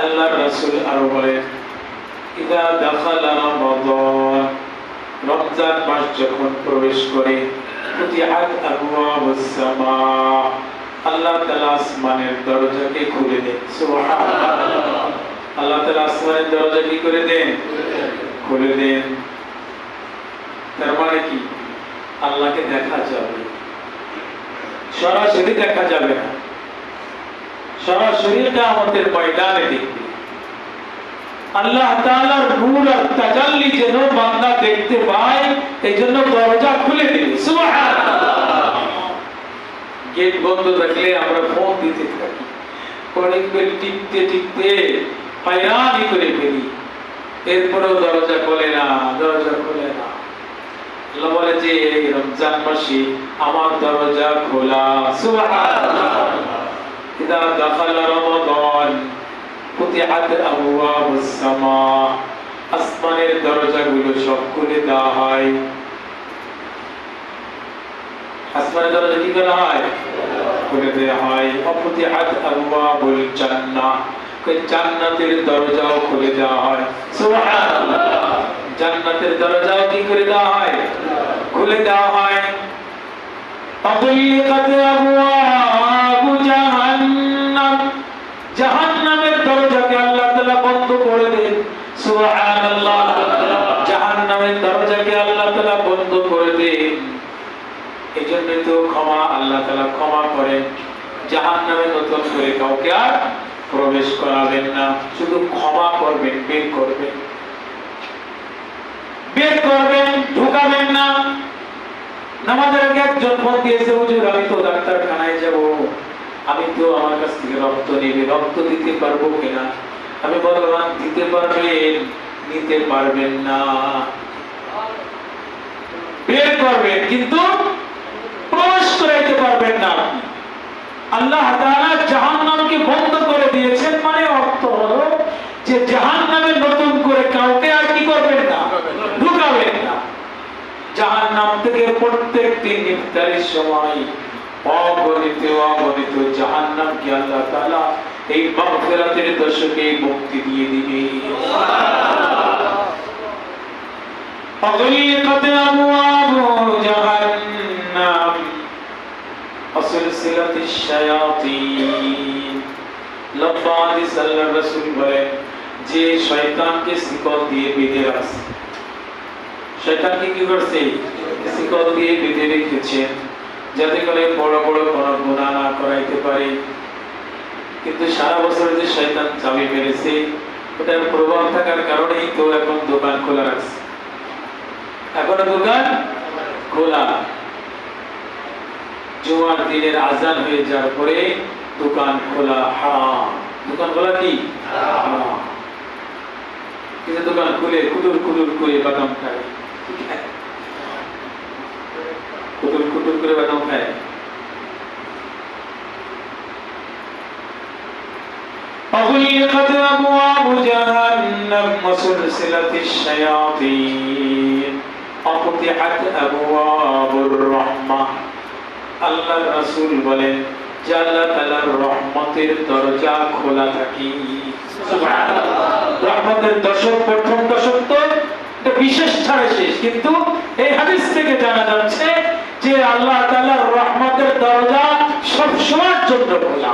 আল্লাহ রাসূল আরও বলেন ইদা দাখালা রমজান মাস যখন প্রবেশ করে আল্লাহ তাআলা আসমানের দরজাকে খুলে দেন। আল্লাহ তাআলা আসমানের দরজা কি করে দেন? খুলে দেন। তার মানে কি? আল্লাহকে দেখা যাবে সরাসরি দেখা যাবে না। সরাসরি আমাদের ময়দানে দেখবে। আল্লাহ তাআলার নূর আর তাজাল্লি যেন বান্দা দেখতে পায় এই জন্য দরজা খুলে দিবে গেট বন্ধ থাকলে আমরা ফোন দিতে থাকি। কলিং বেল টিপতে টিপতে হয়রানি করে ফেলি। এরপরেও দরজা খোলে না, দরজা খোলে না। আল্লাহ বলে যে রমজান মাসে আমার দরজা খোলা। সুবহানাল্লাহ। ইদা দাখালা রমাদান ফুতিহাত আবওয়াবুস সামা আসমানের দরজাগুলো সব খুলে দেওয়া হয়। আসমানের দরজা কি করা হয়? খুলে দেওয়া হয়। অফুতিহাত আবওয়াবুল জান্নাহ কই জান্নাতের দরজাও খুলে দেওয়া হয়। জান্নাতের দরজাও কি করে দেওয়া হয়? খুলে দেওয়া হয়। আবওয়াবু জাহান্নাম জাহান্নামের দরজাকে আল্লাহ তাআলা বন্ধ করে দেন সুবহানাল্লাহ, জাহান্নামের প্রবেশ করাবেন না। শুধু ক্ষমা করবেন, বের করবেন। বের করবেন, ঢুকাবেন না। নামাজের একজন ফোন দিয়েছে, হুজুর, আমি তো ডাক্তারখানায় যাব। আমি তো আমার কাছ থেকে রক্ত নেবে, রক্ত দিতে পারব কিনা? আমি বললাম দিতে পারবেন? নিতে পারবেন না। বের করবেন, কিন্তু প্রবেশ করাইতে পারবেন না আল্লাহ তাআলা জাহান্নামকে বন্ধ করে দিয়েছেন মানে অর্থ হলো যে জাহান্নামে নতুন করে কাউকে আর কি করবেন না, ঢুকাবেন না। জাহান্নাম থেকে প্রত্যেক দিন ইফতারের সময় অগণিত অগণিত জাহান্নামকে আল্লাহ তাআলা এই মাগফিরাতের দশকে মুক্তি দিয়ে দিবে أغلقت أبواب جهنم وسلسلة الشياطين লম্বা হাদিস আল্লাহর রাসূল বলেন যে শয়তানকে শিকল দিয়ে বেঁধে রাখছে শয়তানকে কি করছে শিকল দিয়ে বেঁধে রেখেছেন যাতে করে বড় বড় কোনো গুনাহ না করাইতে পারে কিন্তু সারা বছর যে শয়তান চাবি মেরেছে, ওটার প্রভাব থাকার কারণেই তো এখন দোকান খোলা রাখছে। এখনও দোকান খোলা। জুমার দিনের আজান হয়ে যাওয়ার পরে দোকান খোলা হারাম। দোকান খোলা কি? কিন্তু দোকান খুলে কুদুর কুদুর করে বাদাম খায়। কুদুর কুদুর করে বাদাম খায়। أغلقت أبواب جهنم وسلسلة الشياطين অফতিহাত আবওয়াবুর রাহমা আল্লাহর রাসূল বলেন যে আল্লাহ তাআলার রহমতের দরজা খোলা থাকে সুবহানাল্লাহ রহমতের দশক প্রথম দশক তো এটা বিশেষ ছাড়ে শেষ কিন্তু এই হাদিস থেকে জানা যাচ্ছে যে আল্লাহ তাআলার রহমতের দরজা সব সময়ের জন্য খোলা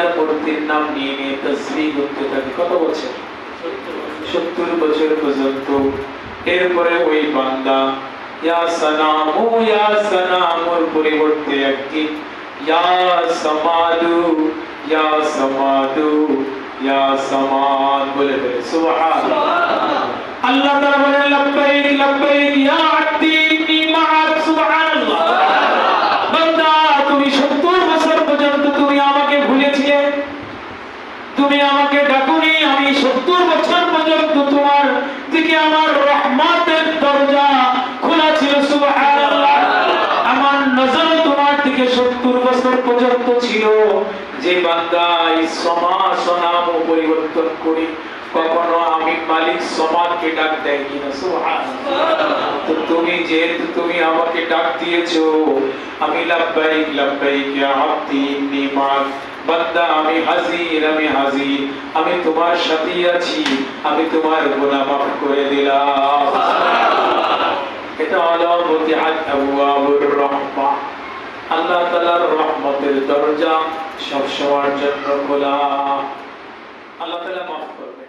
আর মূর্তির নাম নিয়ে নিয়ে তসবিহ করতে থাকে। কত বছর? সত্তর বছর পর্যন্ত। এরপরে ওই বান্দা ইয়া সানামু ইয়া সানামুর পরিবর্তে একটি ইয়া সামাদু ইয়া সামাদু ইয়া সামাদ বলে ফেলে। সুবহানাল্লাহ। আল্লাহ তাআলা বলেন লাব্বাইক লাব্বাইক ইয়া আব্দি ইন্নী মাআক সুবহানাল্লাহ বান্দা তুমি 70 বছর পর্যন্ত তুমি আমাকে ভুলেছিলে তুমি আমাকে ডাকুনি আমি 70 সত্তর বছর পর্যন্ত ছিল যে নাম পরিবর্তন করি। কখনো আমি মালিক সমাজকে ডাক দেয় কিনা তুমি যেহেতু তুমি আমাকে ডাক দিয়েছ, আমি ইন্নী বান্দা আমি হাজির আমি হাজির। আমি তোমার সাথেই আছি, আমি তোমার গুনাহ মাফ করে দিলাম। এটা হলো রহমা আল্লাহ তালার রহমতের দরজা সব সময়ের জন্য খোলা। আল্লাহ তাআলা